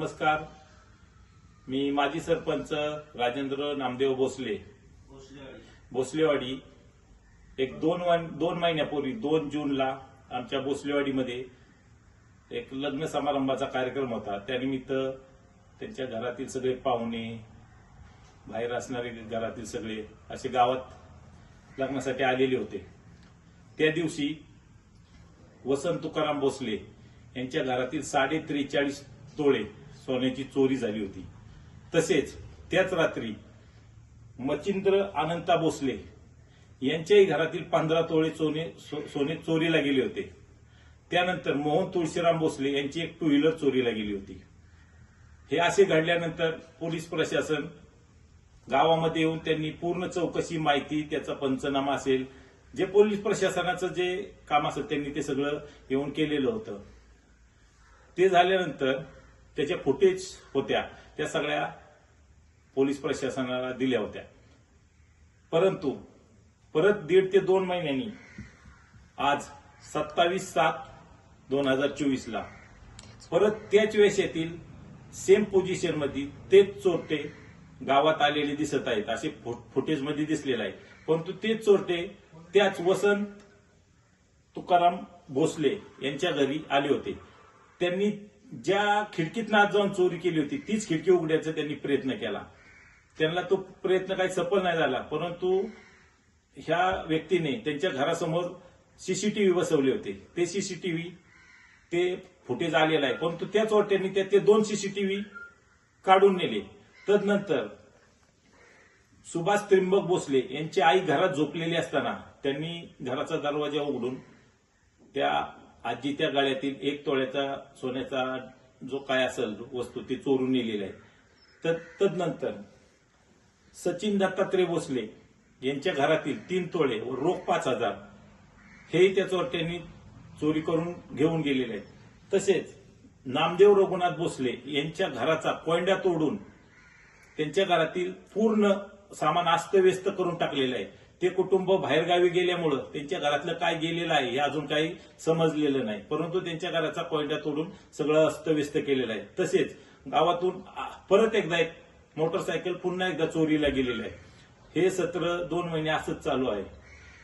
नमस्कार. मी माजी सरपंच राजेंद्र नामदेव भोसले. भोसलेवाडी. एक दोन दोन महिन्यापूर्वी दोन जूनला आमच्या भोसलेवाडीमध्ये एक लग्न समारंभाचा कार्यक्रम होता. त्यानिमित्त त्यांच्या घरातील सगळे पाहुणे बाहेर असणारे घरातील सगळे असे गावात लग्नासाठी आलेले होते. त्या दिवशी वसंत तुकाराम भोसले यांच्या घरातील साडे त्रेचाळीस तोळे सोन्याची चोरी झाली होती. तसेच त्याच रात्री मचिंद्र अनंता भोसले यांच्याही घरातील पंधरा तोळे सोने सो- सोने चोरीला गेले होते. त्यानंतर मोहन तुळशीराम भोसले यांची एक टू व्हीलर चोरीला गेली होती. हे असे घडल्यानंतर पोलीस प्रशासन गावामध्ये येऊन त्यांनी पूर्ण चौकशी माहिती त्याचा पंचनामा असेल जे पोलीस प्रशासनाचं जे काम असेल त्यांनी ते सगळं येऊन केलेलं होतं. ते झाल्यानंतर त्याच्या फुटेज होत्या त्या सगळ्या पोलीस प्रशासनाला दिल्या होत्या. परंतु परत दीड ते दोन महिन्यांनी आज सत्तावीस सात दोन हजार चोवीस ला परत त्याच वेळेस येथील सेम पोझिशनमध्ये तेच चोरटे गावात आलेले दिसत आहेत. असे फुटेजमध्ये दिसलेलं दिसलेले आहे. परंतु तेच चोरटे त्याच वसंत तुकाराम भोसले यांच्या घरी आले होते. त्यांनी ज्या खिडकीत आत जाऊन चोरी केली होती तीच खिडकी उघड्याचा त्यांनी प्रयत्न केला. त्यांना तो प्रयत्न काही सफल नाही झाला परंतु ह्या व्यक्तीने त्यांच्या घरासमोर सीसीटीव्ही बसवले होते. ते सीसीटीव्ही ते फुटेज आलेलं आहे. परंतु त्याच चोरट्यांनी त्यात ते दोन सीसीटीव्ही काढून नेले. तदनंतर सुभाष त्रिंबक भोसले यांची आई घरात झोपलेली असताना त्यांनी घराचा दरवाजा उघडून त्या आजी त्या गाळ्यातील एक तोळ्याचा सोन्याचा जो काय असेल वस्तू ती चोरून नेलेली आहे. तर तदनंतर सचिन दत्तात्रय भोसले यांच्या घरातील तीन तोळे व रोख पाच हजार हेही त्या चोरट्यांनी चोरी करून घेऊन गेलेले आहेत. तसेच नामदेव रघुनाथ भोसले यांच्या घराचा कोंड्या तोडून त्यांच्या घरातील पूर्ण सामान अस्तव्यस्त करून टाकलेलं आहे. ते कुटुंब बाहेरगावी गेल्यामुळं त्यांच्या घरातलं काय गेलेलं आहे हे अजून काही समजलेलं नाही. परंतु त्यांच्या घराचा कोयंडा तोडून सगळं अस्तव्यस्त केलेलं आहे. तसेच गावातून परत एकदा एक मोटरसायकल पुन्हा एकदा चोरीला गेलेलं आहे. हे सत्र दोन महिने असंच चालू आहे.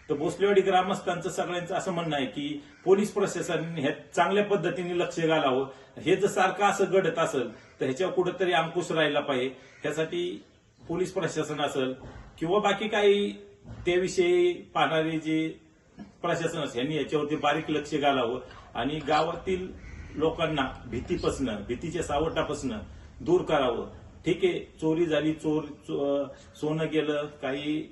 तर भोसलेवाडी ग्रामस्थांचं सगळ्यांचं असं म्हणणं आहे की पोलीस प्रशासनाने ह्या चांगल्या पद्धतीने लक्ष घालावं. हे जर सारखं असं घडत असेल तर ह्याच्यावर कुठंतरी अंकुश राहिला पाहिजे. ह्यासाठी पोलीस प्रशासन असेल किंवा बाकी काही त्याविषयी पाहणारे जे प्रशासन असेल यांनी याच्यावरती बारीक लक्ष घालावं. आणि गावातील लोकांना भीतीपासनं भीतीच्या सावटापासनं दूर करावं. ठीक आहे चोरी झाली चोर चो- सोनं गेलं काही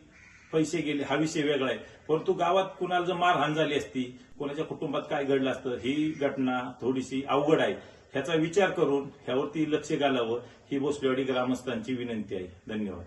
पैसे गेले हा विषय वेगळा आहे. परंतु गावात कुणाला जर मारहाण झाली असती कोणाच्या कुटुंबात काय घडलं असतं ही घटना थोडीशी अवघड आहे. ह्याचा विचार करून ह्यावरती लक्ष घालावं. ही भोसलेवाडी ग्रामस्थांची विनंती आहे. धन्यवाद.